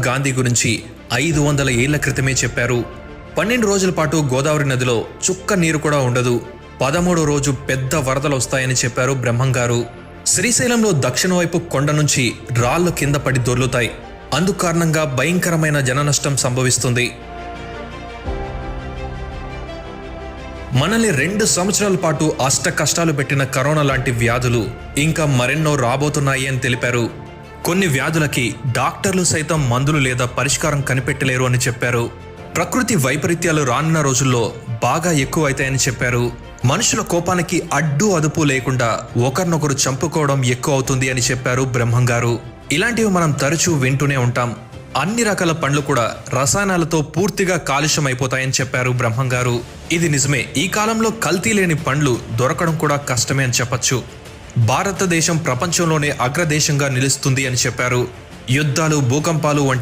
గాంధీ గురించి ఐదు వందల ఏళ్ళ క్రితమే చెప్పారు. పన్నెండు రోజుల పాటు గోదావరి నదిలో చుక్క నీరు కూడా ఉండదు. పదమూడో రోజు పెద్ద వరదలు వస్తాయని చెప్పారు బ్రహ్మంగారు. శ్రీశైలంలో దక్షిణ వైపు కొండ నుంచి రాళ్ళు కింద పడి దొర్లుతాయి. అందుకు కారణంగా భయంకరమైన జననష్టం సంభవిస్తుంది. మనల్ని రెండు సంవత్సరాల పాటు అష్ట కష్టాలు పెట్టిన కరోనా లాంటి వ్యాధులు ఇంకా మరెన్నో రాబోతున్నాయి అని తెలిపారు. కొన్ని వ్యాధులకి డాక్టర్లు సైతం మందులు లేదా పరిష్కారం కనిపెట్టలేరు అని చెప్పారు. ప్రకృతి వైపరీత్యాలు రానున్న రోజుల్లో బాగా ఎక్కువ అవుతాయని చెప్పారు. మనుషుల కోపానికి అడ్డు అదుపు లేకుండా ఒకరినొకరు చంపుకోవడం ఎక్కువ అవుతుంది అని చెప్పారు బ్రహ్మంగారు ఇలాంటివి మనం తరచూ వింటూనే ఉంటాం. అన్ని రకాల పండ్లు కూడా రసాయనాలతో పూర్తిగా కాలుష్యం అయిపోతాయని చెప్పారు బ్రహ్మంగారు ఇది నిజమే. ఈ కాలంలో కల్తీ లేని పండ్లు దొరకడం కూడా కష్టమే అని చెప్పొచ్చు. భారతదేశం ప్రపంచంలోనే అగ్రదేశంగా నిలుస్తుంది అని చెప్పారు. యుద్ధాలు భూకంపాలు వంటి